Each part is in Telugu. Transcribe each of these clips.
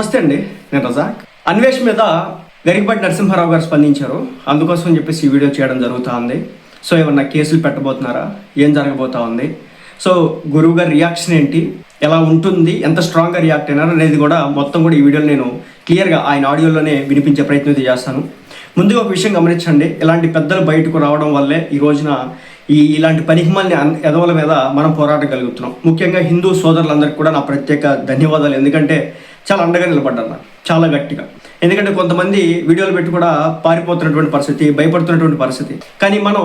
నమస్తే అండి నేను రజాక్. అన్వేష్ మీద గరికపాటి నరసింహారావు గారు స్పందించారు. అందుకోసం చెప్పేసి ఈ వీడియో చేయడం జరుగుతూ ఉంది సో ఏమన్నా కేసులు పెట్టబోతున్నారా? ఏం జరగబోతా ఉంది సో గురువు గారి రియాక్షన్ ఏంటి? ఎలా ఉంటుంది? ఎంత స్ట్రాంగ్గా రియాక్ట్ అయినారు అనేది కూడా మొత్తం కూడా ఈ వీడియోలో నేను క్లియర్గా ఆయన ఆడియోలోనే వినిపించే ప్రయత్నం అయితే చేస్తాను. ముందుగా ఒక విషయం గమనించండి. ఇలాంటి పెద్దలు బయటకు రావడం వల్లే ఈ రోజున ఈ ఇలాంటి పనికిమాలిన ఎదవల మీద మనం పోరాటగలుగుతున్నాం ముఖ్యంగా హిందూ సోదరులందరికీ కూడా నా ప్రత్యేక ధన్యవాదాలు. ఎందుకంటే చాలా అండగా నిలబడ్డారు నాకు చాలా గట్టిగా. ఎందుకంటే కొంతమంది వీడియోలు పెట్టి కూడా పారిపోతున్నటువంటి పరిస్థితి భయపడుతున్నటువంటి పరిస్థితి. కానీ మనం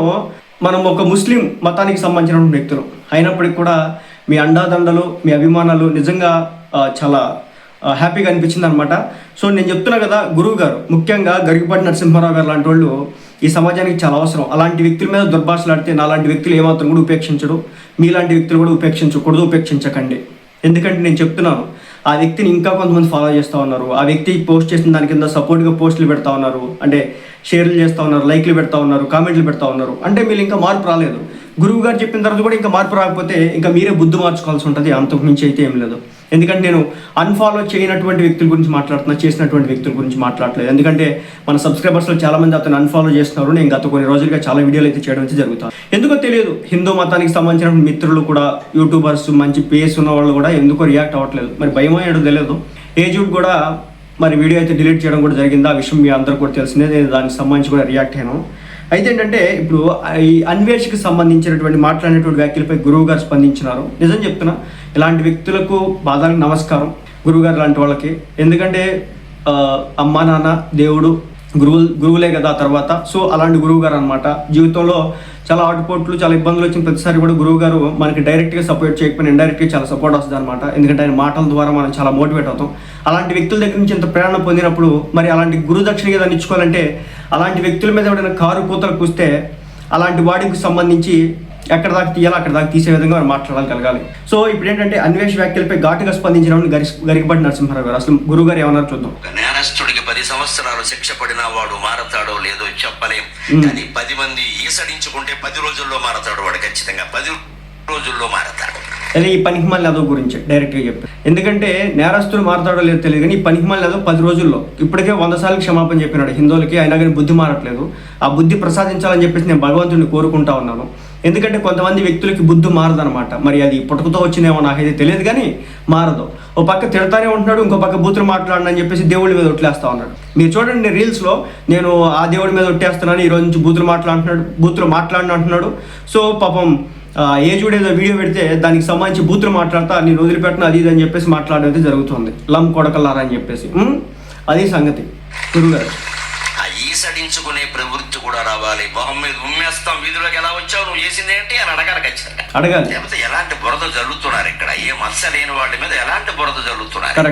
మనం ఒక ముస్లిం మతానికి సంబంధించినటువంటి వ్యక్తులు. అయినప్పటికీ కూడా మీ అండాదండలు మీ అభిమానాలు నిజంగా చాలా హ్యాపీగా అనిపించింది అనమాట సో నేను చెప్తున్నా కదా గురువు గారు ముఖ్యంగా గరిగిపాటి నరసింహారావు గారు లాంటి వాళ్ళు ఈ సమాజానికి చాలా అవసరం. అలాంటి వ్యక్తుల మీద దుర్భాషలాడితే నాలాంటి వ్యక్తులు ఏమాత్రం కూడా ఉపేక్షించడు మీలాంటి వ్యక్తులు కూడా ఉపేక్షించకూడదు ఉపేక్షించకండి. ఎందుకంటే నేను చెప్తున్నాను ఆ వ్యక్తిని ఇంకా కొంతమంది ఫాలో చేస్తూ ఉన్నారు. ఆ వ్యక్తి పోస్ట్ చేసిన దాని కింద సపోర్ట్గా పోస్టులు పెడతా ఉన్నారు. అంటే షేర్లు చేస్తూ ఉన్నారు లైక్లు పెడతా ఉన్నారు కామెంట్లు పెడతా ఉన్నారు. అంటే మీరు ఇంకా మార్పు రాలేదు. గురువు గారు చెప్పిన తర్వాత కూడా ఇంకా మార్పు రాకపోతే ఇంకా మీరే బుద్ధి మార్చుకోవాల్సి ఉంటుంది. అంతకు మించి అయితే ఏం లేదు. ఎందుకంటే నేను అన్ఫాలో చేయనటువంటి వ్యక్తుల గురించి మాట్లాడుతున్నా చేసినటువంటి వ్యక్తుల గురించి మాట్లాడలేదు ఎందుకంటే మన సబ్స్క్రైబర్స్లో చాలామంది అతను అన్ఫాలో చేస్తున్నారు. నేను గత కొన్ని రోజులుగా చాలా వీడియోలు అయితే చేయడం అయితే జరుగుతాను ఎందుకో తెలియదు హిందూ మతానికి సంబంధించిన మిత్రులు కూడా యూట్యూబర్స్ మంచి పేస్ ఉన్న వాళ్ళు కూడా ఎందుకో రియాక్ట్ అవ్వట్లేదు. మరి భయమో ఏడో తెలియదు. ఏజుడ్ కూడా మరి వీడియో అయితే డిలీట్ చేయడం కూడా జరిగింది. ఆ విషయం మీ అందరూ కూడా తెలిసిందే. నేను దానికి సంబంధించి కూడా రియాక్ట్ అయ్యాను. అయితే ఏంటంటే ఇప్పుడు ఈ అన్వేషకు సంబంధించినటువంటి మాట్లాడినటువంటి వ్యాఖ్యలపై గురువు గారు స్పందించినారు. నిజం చెప్తున్నా ఇలాంటి వ్యక్తులకు బాధాలకు నమస్కారం గురువు గారు లాంటి వాళ్ళకి. ఎందుకంటే అమ్మ నాన్న దేవుడు గురువు గురువులే కదా తర్వాత. సో అలాంటి గురువు గారు అనమాట జీవితంలో చాలా ఆటుపోట్లు చాలా ఇబ్బందులు వచ్చిన ప్రతిసారి కూడా గురువు గారు మనకి డైరెక్ట్గా సపోర్ట్ చేయకపోయినా ఇండైరెక్ట్గా చాలా సపోర్ట్ వస్తుంది అనమాట ఎందుకంటే ఆయన మాటల ద్వారా మనం చాలా మోటివేట్ అవుతాం. అలాంటి వ్యక్తుల దగ్గర నుంచి ఇంత ప్రేరణ పొందినప్పుడు మరి అలాంటి గురుదక్షిణ ఏదైనా ఇచ్చుకోవాలంటే అలాంటి వ్యక్తుల మీద ఎవరైనా కారు కూతలు కూస్తే అలాంటి వాడికి సంబంధించి ఎక్కడ దాకా తీయాలో అక్కడ దాకా తీసే విధంగా మనం మాట్లాడగలగాలి సో ఇప్పుడు ఏంటంటే అన్వేష్ వ్యాఖ్యలపై ఘాటుగా స్పందించిన గరి గరికపాటి నరసింహారావు గారు. అసలు గురువు గారు ఏమన్నారు చూద్దాం. పది సంవత్సరాలు శిక్ష పడినా వాడు మారతాడో లేదో చెప్పలేం. కానీ పది మంది ఈసడించుకుంటే పది రోజుల్లో మారతాడు వాడు ఖచ్చితంగా. పది రోజుల్లో మారతాడు. అదే ఈ పనికిమాలి యాదవ్ గురించి డైరెక్ట్గా చెప్పి. ఎందుకంటే నేరస్తులు మారతాడో లేదో తెలియదు కానీ ఈ పనికిమాలి యాదవ్ పది రోజుల్లో ఇప్పటికే వంద సార్లు క్షమాపణ చెప్పినాడు. హిందువులకి అయినా కానీ బుద్ధి మారట్లేదు. ఆ బుద్ధి ప్రసాదించాలని చెప్పేసి నేను భగవంతుడిని కోరుకుంటా ఉన్నాను. ఎందుకంటే కొంతమంది వ్యక్తులకి బుద్ధి మారదనమాట మరి అది పుట్టుకతో వచ్చినేమో నాకైతే తెలియదు కానీ మారదు. ఓ పక్క తిడతానే ఉంటున్నాడు ఇంకో పక్క బూతులు మాట్లాడినని చెప్పేసి దేవుడి మీద ఒట్లేస్తా ఉన్నాడు. మీరు చూడండి రీల్స్లో నేను ఆ దేవుడి మీద ఒట్టేస్తున్నాను ఈ రోజు నుంచి బూతులు మాట్లాడుతున్నాడు బూతులు మాట్లాడిన అంటున్నాడు. సో పాపం ఆ, ఏ చూడేదో వీడియో పెడితే దానికి సంబంధించి బూతులు మాట్లాడతా నేను వదిలిపెట్టిన అది ఇది అని చెప్పేసి మాట్లాడేది జరుగుతుంది. లం కొడకల్లారా అని చెప్పేసి? అది సంగతి. గురుగారు ఈసడించుకునే ప్రవృత్తి కూడా రావాలి. మొహం మీద ఉమ్మేస్తాం. వీధిలోకి ఎలా వచ్చావు? నువ్వు చేసింది ఏంటి? అని అడగాలి ఖచ్చితంగా. అడగాలి. లేకపోతే ఎలాంటి బురద జల్లుతున్నారు ఇక్కడ? ఏ మచ్చ లేని వాళ్ళ మీద ఎలాంటి బురద. ఇక్కడ?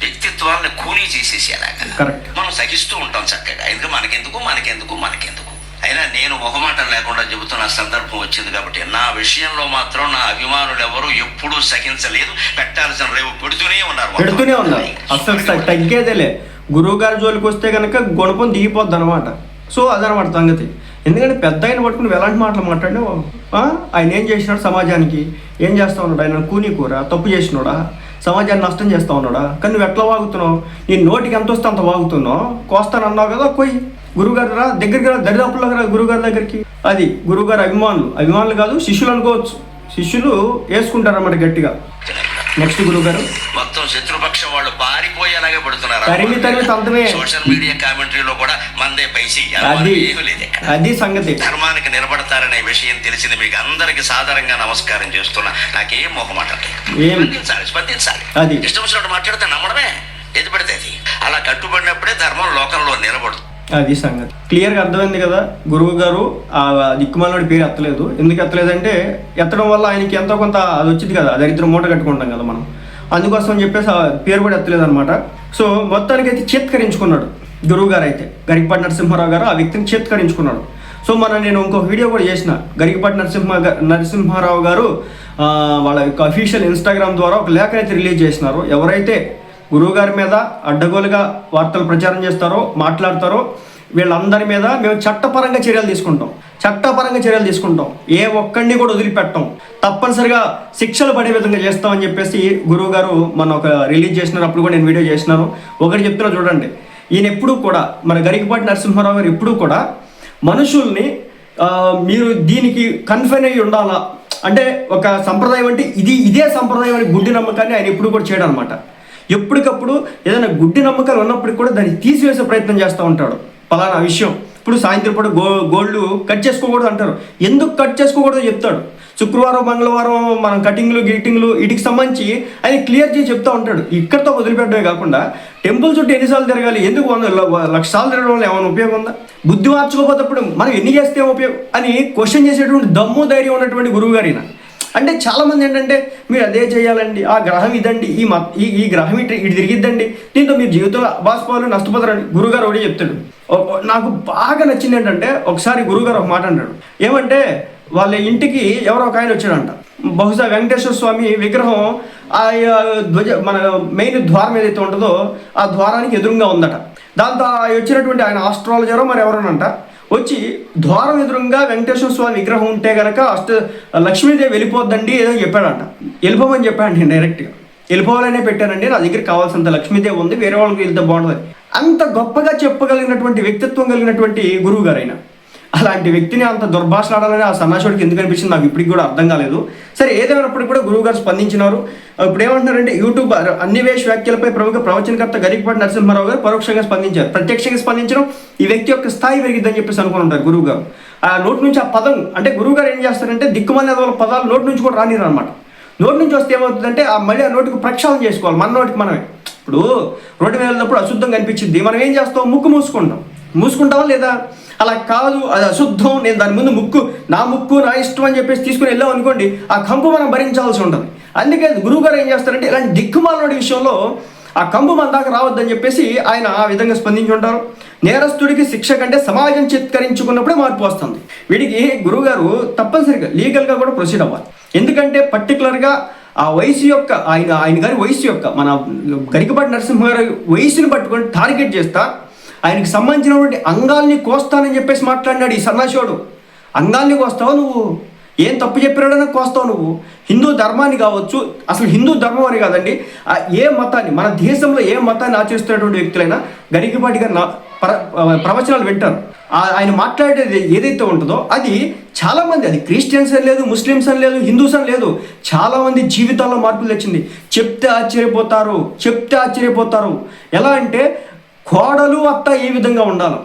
వ్యక్తిత్వాన్ని కూలీ చేసేసేలాగా Correct. మనం సహిస్తూ ఉంటాం చక్కగా. ఎందుకు? మనకెందుకు? మనకెందుకు? మనకెందుకు? అయినా నేను మొహమాటం లేకుండా చెబుతున్న సందర్భం వచ్చింది కాబట్టి నా విషయంలో మాత్రం నా అభిమానులు ఎవరు ఎప్పుడూ సహించలేదు. పెట్టాల్సిన రేపు పెడుతూనే ఉన్నారు. పెడుతూనే ఉన్నారు. అసలు తగ్గేదేలే. గురువు గారి జోలికి వస్తే కనుక గుణపం దిగిపోద్ది అనమాట సో అదనమాట సంగతి. ఎందుకంటే పెద్ద ఆయన పట్టుకుని ఎలాంటి మాటలు మాట్లాడినావు? ఆ? ఆయన ఏం చేసినాడు సమాజానికి? ఏం చేస్తా ఉన్నాడు? ఆయన కూని కూర తప్పు చేసినాడా? సమాజాన్ని నష్టం చేస్తా ఉన్నాడా? కానీ నువ్వు ఎట్లా వాగుతున్నావు? నీ నోటికి ఎంత వస్తే అంత వాగుతున్నావు? కోస్తాను అన్నావు కదా పోయి గురుగారు రా దగ్గరికి రా దరిదాపుల్లోకి రా గురుగారి దగ్గరికి. అది గురుగారు అభిమానులు. అభిమానులు కాదు శిష్యులు అనుకోవచ్చు. శిష్యులు వేసుకుంటారన్నమాట గట్టిగా. నెక్స్ట్ గురుగారు. మొత్తం శత్రుపక్షం వాళ్ళు పారిపోయేలాగే పడుతున్నారు. తంతమే. సోషల్ మీడియా కామెంటరీలో కూడా మందే పైసి. అది అది సంగతి. ధర్మానికి నిలబడతారనే విషయం తెలిసింది మీకు. అందరికి సాధారణంగా నమస్కారం చేస్తున్నా. నాకేం మొహమాట ఏం? స్పందించాలి స్పందించాలి. అది. ఇష్టం వచ్చినట్టు మాట్లాడితే నమ్మడమే. ఏది పడితే అది. అలా కట్టుబడినప్పుడే ధర్మం లోకంలో నిలబడు అది సంగతి. క్లియర్గా అర్థమైంది కదా? గురువు గారు ఆ దిక్కుమాలనుడి పేరు ఎత్తలేదు. ఎందుకు ఎత్తలేదంటే ఎత్తడం వల్ల ఆయనకి ఎంతో కొంత అది వచ్చింది కదా దరిద్రం మూట కట్టుకుంటాం కదా మనం. అందుకోసం చెప్పేసి ఆ పేరు కూడా ఎత్తలేదు అనమాట సో మొత్తానికి అయితే చేత్కరించుకున్నాడు గురువు గారు అయితే. గరికపాటి నరసింహారావు గారు ఆ వ్యక్తిని చేత్కరించుకున్నాడు. సో మన నేను ఇంకో వీడియో కూడా చేసిన. గరికపాటి నరసింహ నరసింహారావు గారు వాళ్ళ యొక్క అఫీషియల్ ఇన్స్టాగ్రామ్ ద్వారా ఒక లేఖ అయితే రిలీజ్ చేసినారు. ఎవరైతే గురువు గారి మీద అడ్డగోలుగా వార్తలు ప్రచారం చేస్తారో మాట్లాడతారో వీళ్ళందరి మీద మేము చట్టపరంగా చర్యలు తీసుకుంటాం. చట్టపరంగా చర్యలు తీసుకుంటాం. ఏ ఒక్కడిని కూడా వదిలిపెట్టం. తప్పనిసరిగా శిక్షలు పడే విధంగా చేస్తామని చెప్పేసి గురువు గారు మన ఒక రిలీజ్ చేసినారు. అప్పుడు కూడా నేను వీడియో చేసినాను. ఒకటి చెప్తున్నా చూడండి. ఈయన ఎప్పుడూ కూడా మన గరికపాటి నరసింహారావు గారు ఎప్పుడూ కూడా మనుషుల్ని మీరు దీనికి కన్ఫైన్ అయ్యి ఉండాలా? అంటే ఒక సంప్రదాయం అంటే ఇది ఇదే సంప్రదాయం అని గుడ్డి నమ్మకాన్ని ఆయన ఎప్పుడు కూడా చేయడం అనమాట ఎప్పటికప్పుడు ఏదైనా గుడ్డి నమ్మకాలు ఉన్నప్పటికీ కూడా దాన్ని తీసివేసే ప్రయత్నం చేస్తూ ఉంటాడు. పలానా విషయం. ఇప్పుడు సాయంత్రం పూట గో గోల్డ్ కట్ చేసుకోకూడదు అంటారు. ఎందుకు కట్ చేసుకోకూడదు చెప్తాడు. శుక్రవారం మంగళవారం మనం కటింగ్లు గిటింగ్లు వీటికి సంబంధించి ఆయన క్లియర్ చేసి చెప్తా ఉంటాడు. ఇక్కడతో వదిలిపెట్టడమే కాకుండా టెంపుల్ చుట్టూ ఎన్నిసార్లు తిరగాలి? ఎందుకు వంద ల- లక్ష సార్లు తిరగడం వల్ల ఏమైనా ఉపయోగం ఉందా? బుద్ధి మార్చుకోపోతప్పుడు మనం ఎన్ని చేస్తే ఉపయోగం? అని క్వశ్చన్ చేసేటువంటి దమ్ము ధైర్యం ఉన్నటువంటి గురువు గారిన అంటే చాలామంది ఏంటంటే మీరు అదే చేయాలండి ఆ గ్రహం ఇదండి ఈ మత ఈ ఈ గ్రహం ఇటు ఇటు తిరిగిద్దండి దీంతో మీరు జీవితంలో బాస్పాలు నష్టపోతారని గురుగారు ఒకటి చెప్తాడు నాకు బాగా నచ్చింది ఏంటంటే ఒకసారి గురుగారు ఒక మాట అంటాడు ఏమంటే వాళ్ళ ఇంటికి ఎవరో ఒక ఆయన వచ్చాడంట. బహుశా వెంకటేశ్వర స్వామి విగ్రహం ఆ ధ్వజ మన మెయిన్ ద్వారం ఏదైతే ఉంటుందో ఆ ద్వారానికి ఎదురుగా ఉందట. దాంతో వచ్చినటువంటి ఆయన ఆస్ట్రాలజరో మరి ఎవరోనంట వచ్చి ద్వారం ఎదురుగా వెంకటేశ్వర స్వామి విగ్రహం ఉంటే గనక అష్ట లక్ష్మీదేవి వెళ్ళిపోద్దండి ఏదో చెప్పాడంట. వెళ్ళిపోమని చెప్పాను నేను డైరెక్ట్గా వెళ్ళిపోవాలనే పెట్టానండి. నా దగ్గర కావాల్సినంత లక్ష్మీదేవి ఉంది. వేరే వాళ్ళకి వెళ్తే బాగుంటుంది. అంత గొప్పగా చెప్పగలిగినటువంటి వ్యక్తిత్వం కలిగినటువంటి గురువు గారు అలాంటి వ్యక్తిని అంత దుర్భాషలాడాలని ఆ సమాచారుడికి ఎందుకు అనిపించింది నాకు ఇప్పటికి కూడా అర్థం కాలేదు. సరే ఏదేమైనప్పటికీ కూడా గురువు గారు స్పందించినారు. ఇప్పుడు ఏమంటున్నారంటే యూట్యూబ్ అన్నివేష్ వ్యాఖ్యలపై ప్రముఖ ప్రవచనకర్త గరికపాటి నరసింహారావు గారు పరోక్షంగా స్పందించారు. ప్రత్యక్షంగా స్పందించడం ఈ వ్యక్తి యొక్క స్థాయి పెరిగిద్దని చెప్పేసి అనుకుని ఉంటారు గురువు గారు. ఆ నోటి నుంచి ఆ పదం అంటే గురువు గారు ఏం చేస్తారంటే దిక్కుమాలిన వాళ్ళ పదాలు నోటి నుంచి కూడా రానిరు అనమాట నోటి నుంచి వస్తే ఏమవుతుందంటే ఆ మళ్ళీ ఆ నోటికి ప్రక్షాళన చేసుకోవాలి. మన నోటికి మనమే. ఇప్పుడు రోడ్డు మీద వెళ్ళినప్పుడు అశుద్ధం కనిపించింది. మనం ఏం చేస్తాం? ముక్కు మూసుకుంటాం. మూసుకుంటావా లేదా? అలా కాదు అది అశుద్ధం. నేను దాని ముందు ముక్కు నా ముక్కు నా ఇష్టం అని చెప్పేసి తీసుకుని వెళ్ళాం అనుకోండి ఆ కంపు మనం భరించాల్సి ఉంటుంది. అందుకే గురువుగారు ఏం చేస్తారంటే ఇలాంటి దిక్కుమాలనుడి విషయంలో ఆ కంపు మన దాకా రావద్దని చెప్పేసి ఆయన ఆ విధంగా స్పందించి ఉంటారు. నేరస్తుడికి శిక్ష కంటే సమాజం చిత్కరించుకున్నప్పుడే మార్పు వస్తుంది. వీడికి గురువుగారు తప్పనిసరిగా లీగల్గా కూడా ప్రొసీడ్ అవ్వాలి. ఎందుకంటే పర్టికులర్గా ఆ వయసు యొక్క ఆయన ఆయన గారి వయసు యొక్క మన గరికపాటి నరసింహ గారి వయసుని పట్టుకొని టార్గెట్ చేస్తా ఆయనకి సంబంధించినటువంటి అంగాల్ని కోస్తానని చెప్పేసి మాట్లాడినాడు ఈ సన్నాశివుడు అంగాల్ని కోస్తావు నువ్వు? ఏం తప్పు చెప్పినాడని కోస్తావు నువ్వు? హిందూ ధర్మాన్ని కావచ్చు అసలు హిందూ ధర్మం అని కాదండి ఏ మతాన్ని మన దేశంలో ఏ మతాన్ని ఆచరిస్తున్నటువంటి వ్యక్తులైనా గరికిపాటిగా నా- ప్ర- ప్రవచనాలు వింటారు. ఆయన మాట్లాడేది ఏదైతే ఉంటుందో అది చాలామంది అది క్రిస్టియన్స్ అని లేదు ముస్లిమ్స్ అని లేదు హిందూస్ అని లేదు చాలామంది జీవితాల్లో మార్పులు తెచ్చింది. చెప్తే ఆశ్చర్యపోతారు చెప్తే ఆశ్చర్యపోతారు. ఎలా అంటే కోడలు అత్త ఏ విధంగా ఉండాలి.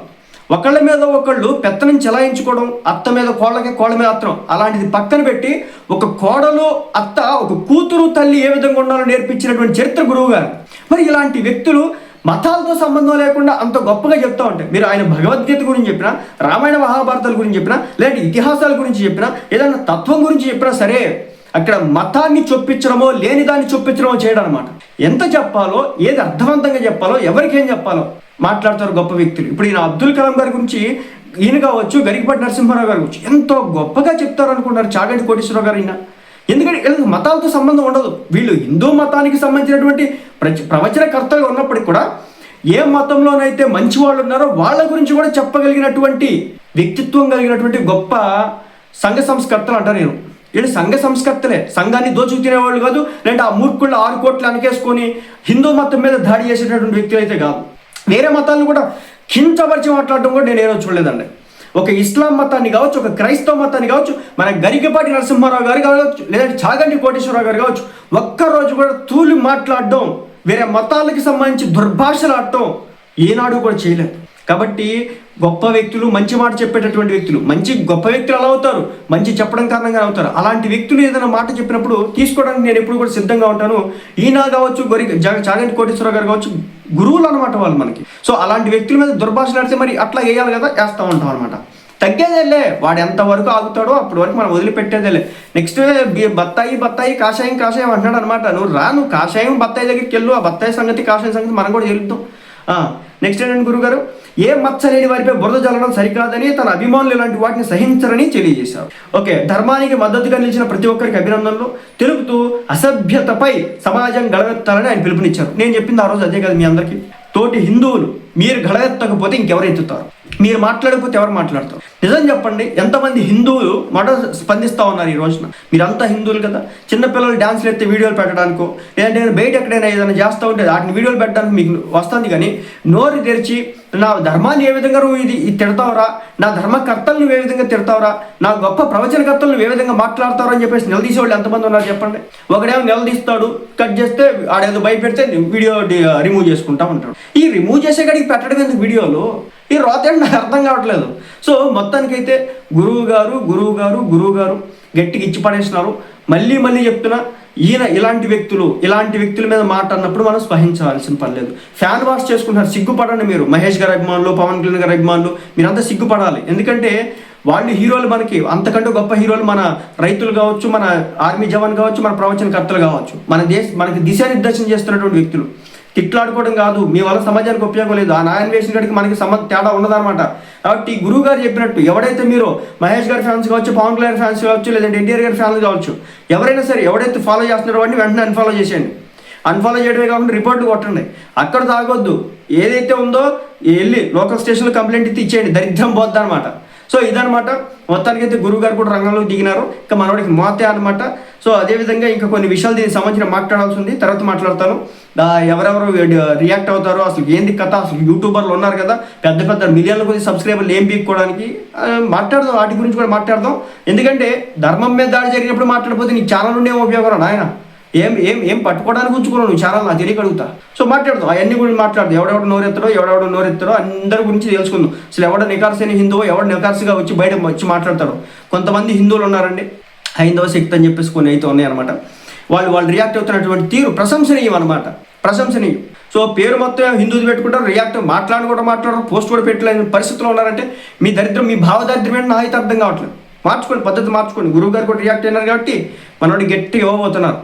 ఒకళ్ళ మీద ఒకళ్ళు పెత్తనం చెలాయించుకోవడం అత్త మీద కోళ్ళకి కోళ్ళ మీద అత్తడం అలాంటిది పక్కన పెట్టి ఒక కోడలు అత్త ఒక కూతురు తల్లి ఏ విధంగా ఉండాలో నేర్పించినటువంటి చరిత్ర గురువు గారు. మరి ఇలాంటి వ్యక్తులు మతాలతో సంబంధం లేకుండా అంత గొప్పగా చెప్తా ఉంటాయి మీరు ఆయన భగవద్గీత గురించి చెప్పినా రామాయణ మహాభారతాల గురించి చెప్పినా లేదంటే ఇతిహాసాల గురించి చెప్పినా ఏదైనా తత్వం గురించి చెప్పినా సరే అక్కడ మతాన్ని చొప్పించడమో లేని దాన్ని చొప్పించడమో చేయడం అనమాట ఎంత చెప్పాలో ఏది అర్థవంతంగా చెప్పాలో ఎవరికి ఏం చెప్పాలో మాట్లాడతారు గొప్ప వ్యక్తులు. ఇప్పుడు ఈయన అబ్దుల్ కలాం గారి గురించి ఈయన కావచ్చు గరికపాటి నరసింహారావు గారి గురించి ఎంతో గొప్పగా చెప్తారు అనుకుంటారు చాగంటి కోటేశ్వరరావు గారు ఈయన. ఎందుకంటే వీళ్ళకి మతాలతో సంబంధం ఉండదు. వీళ్ళు హిందూ మతానికి సంబంధించినటువంటి ప్రచ- ప్రవచనకర్తగా ఉన్నప్పటికీ కూడా ఏ మతంలోనైతే మంచి వాళ్ళు ఉన్నారో వాళ్ళ గురించి కూడా చెప్పగలిగినటువంటి వ్యక్తిత్వం కలిగినటువంటి గొప్ప సంఘ సంస్కర్తలు అంటారు నేను వీళ్ళు సంఘ సంస్కర్తలే. సంఘాన్ని దోచుకు తినేవాళ్ళు కాదు లేదంటే ఆ మూర్ఖుళ్ళు ఆరు కోట్లు అనకేసుకొని హిందూ మతం మీద దాడి చేసేటటువంటి వ్యక్తులు అయితే కాదు. వేరే మతాలను కూడా కించపరిచి మాట్లాడడం కూడా నేను ఏదో చూడలేదండి. ఒక ఇస్లాం మతాన్ని కావచ్చు ఒక క్రైస్తవ మతాన్ని కావచ్చు మన గరికపాటి నరసింహారావు గారు కావచ్చు లేదంటే చాగంటి కోటేశ్వరరావు గారు కావచ్చు ఒక్కరోజు కూడా తూలి మాట్లాడడం వేరే మతాలకి సంబంధించి దుర్భాషలు ఆడటం ఏనాడు కూడా చేయలేదు. కాబట్టి గొప్ప వ్యక్తులు మంచి మాట చెప్పేటటువంటి వ్యక్తులు మంచి గొప్ప వ్యక్తులు ఎలా అవుతారు మంచి చెప్పడం కారణంగా అవుతారు. అలాంటి వ్యక్తులు ఏదైనా మాట చెప్పినప్పుడు తీసుకోవడానికి నేను ఎప్పుడు కూడా సిద్ధంగా ఉంటాను. ఈయన కావచ్చు గొరి జగ చాగంటి కోటేశ్వరరావు గారు కావచ్చు గురువులు అనమాట వాళ్ళు మనకి. సో అలాంటి వ్యక్తుల మీద దుర్భాషలు ఆడితే మరి అట్లా వేయాలి కదా వేస్తూ ఉంటాం అనమాట తగ్గేదేలే వాడు ఎంతవరకు ఆగుతాడో అప్పటి వరకు మనం వదిలిపెట్టేదేలే. నెక్స్ట్ బత్తాయి బత్తాయి కాషాయం కాషాయం అంటున్నాడు అనమాట నువ్వు రా నువ్వు కాషాయం బత్తాయి దగ్గరికి వెళ్ళు ఆ బత్తాయి సంగతి కాషాయం సంగతి మనం కూడా చెల్లుతాం నెక్స్ట్ ఏంటంటే గురుగారు ఏ మచ్చ లేని వారిపై బురద జల్లడం సరికాదని తన అభిమానులు ఇలాంటి వాటిని సహించరని తెలియజేశారు. ఓకే ధర్మానికి మద్దతుగా నిలిచిన ప్రతి ఒక్కరికి అభినందనలు. తెలుపుతూ అసభ్యతపై సమాజం గడవెత్తాలని ఆయన పిలుపునిచ్చారు. నేను చెప్పింది ఆ రోజు అదే కదా మీ అందరికీ. తోటి హిందువులు మీరు గడవెత్తకపోతే ఇంకెవరు ఎత్తుతారు? మీరు మాట్లాడకపోతే ఎవరు మాట్లాడతారు? నిజం చెప్పండి ఎంతమంది హిందువులు మాట స్పందిస్తూ ఉన్నారు ఈ రోజున? మీరంతా హిందువులు కదా? చిన్నపిల్లలు డ్యాన్స్లు ఎత్తే వీడియోలు పెట్టడానికో లేదంటే బయట ఎక్కడైనా ఏదైనా చేస్తూ ఉంటే వాటిని వీడియోలు పెట్టడానికి మీకు వస్తుంది కానీ నోరు తెరిచి నా ధర్మాన్ని ఏ విధంగా నువ్వు ఇది ఇది తిడతావురా? నా ధర్మకర్తలు నువ్వు ఏ విధంగా తిడతావురా? నా గొప్ప ప్రవచనకర్తలు నువ్వు ఏ విధంగా మాట్లాడతావు అని చెప్పేసి నిలదీసే వాళ్ళు ఎంతమంది ఉన్నారు చెప్పండి? ఒకడేమో నిలదీస్తాడు కట్ చేస్తే ఆడేదో భయపెడితే వీడియో రిమూవ్ చేసుకుంటా ఉంటాడు. ఈ రిమూవ్ చేసే కాడికి పెట్టడం ఎందుకు వీడియోలో? ఈ రోత ఏంటి నాకు అర్థం కావట్లేదు. సో మొత్తానికైతే గురువు గారు గురువు గారు గురువు గారు గట్టిగా ఇచ్చి పడేస్తున్నారు మళ్ళీ మళ్ళీ చెప్తున్నా ఈయన ఇలాంటి వ్యక్తులు ఇలాంటి వ్యక్తుల మీద మాట అన్నప్పుడు మనం స్పహించాల్సిన పని లేదు. ఫ్యాన్ వాష్ చేసుకుంటున్నారు. సిగ్గుపడండి మీరు. మహేష్ గారి అభిమానులు పవన్ కళ్యాణ్ గారి అభిమానులు మీరంతా సిగ్గుపడాలి. ఎందుకంటే వాళ్ళు హీరోలు మనకి అంతకంటే గొప్ప హీరోలు మన రైతులు కావచ్చు మన ఆర్మీ జవాన్ కావచ్చు మన ప్రవచనకర్తలు కావచ్చు. మన దేశ మనకి దిశానిర్దేశం చేస్తున్నటువంటి వ్యక్తులు. తిట్లాడుకోవడం కాదు. మీ వల్ల సమాజానికి ఉపయోగం లేదు. ఆ నాయన వేసిన మనకి సంబంధం తేడా ఉండదన్నమాట. కాబట్టి ఈ గురువు గారు చెప్పినట్టు ఎవడైతే మీరు మహేష్ గారి ఫ్యాన్స్ కావచ్చు పవన్ కళ్యాణ్ ఫ్యాన్స్ కావచ్చు లేదంటే ఎన్టీఆర్ గారి ఫ్యాన్స్ కావచ్చు ఎవరైనా సరే ఎవడైతే ఫాలో చేస్తున్నారో వాడిని వెంటనే అన్ఫాలో చేసేయండి. అన్ఫాలో చేయడమే కాకుండా రిపోర్ట్ కొట్టండి. అక్కడ తాగొద్దు. ఏదైతే ఉందో వెళ్ళి లోకల్ స్టేషన్లో కంప్లైంట్ ఇచ్చి ఇచ్చేయండి. దరిద్రం పోద్ది అనమాట సో ఇదనమాట మొత్తానికి అయితే గురువు గారు కూడా రంగంలోకి దిగినారు. ఇంకా మనవాడికి మోతే అనమాట సో అదేవిధంగా ఇంకా కొన్ని విషయాలు దీనికి సంబంధించిన మాట్లాడాల్సి ఉంది తర్వాత మాట్లాడతాను. ఎవరెవరు రియాక్ట్ అవుతారో అసలు ఏంది కథ? అసలు యూట్యూబర్లు ఉన్నారు కదా. పెద్ద పెద్ద మిలియన్ల కొద్ది సబ్స్క్రైబర్లు ఏం పీక్కోవడానికి. మాట్లాడదాం. వాటి గురించి కూడా మాట్లాడదాం. ఎందుకంటే ధర్మం మీద దాడి జరిగినప్పుడు మాట్లాడిపోతే నీకు ఛానల్ ఉండే ఉపయోగం నాయన. ఏం ఏం ఏం పట్టుకోవడానికి ఉంచుకున్నావు నువ్వు చాలా నాకు తెలియగలుగుతా సో మాట్లాడదాం అవన్నీ గురించి మాట్లాడదాం. ఎవడెవడు నోరెత్తడో ఎవడెవడు నోరెత్తడో అందరి గురించి తెలుసుకుందాం. అసలు ఎవడ నికార్సైన హిందువు ఎవడు నికార్సుగా వచ్చి బయట వచ్చి మాట్లాడతాడు. కొంతమంది హిందువులు ఉన్నారండి. హైందవ శక్తి అని చెప్పేసి కొన్ని అయితే ఉన్నాయన్నమాట. వాళ్ళు వాళ్ళు రియాక్ట్ అవుతున్నటువంటి తీరు ప్రశంసనీయం అనమాట ప్రశంసనీయం. సో పేరు మొత్తం హిందూది పెట్టుకుంటారు రియాక్ట్ మాట్లాడి కూడా మాట్లాడరు పోస్ట్ కూడా పెట్టలేని పరిస్థితిలో ఉన్నారంటే మీ దరిద్రం మీ భావదారిద్ర్యం ఏంటో అయితే అర్థం కావట్లేదు. మార్చుకోండి పద్ధతి మార్చుకోండి. గురువు గారు కూడా రియాక్ట్ అయినారు కాబట్టి మనోడి గట్టిగా ఇవ్వబోతున్నారు.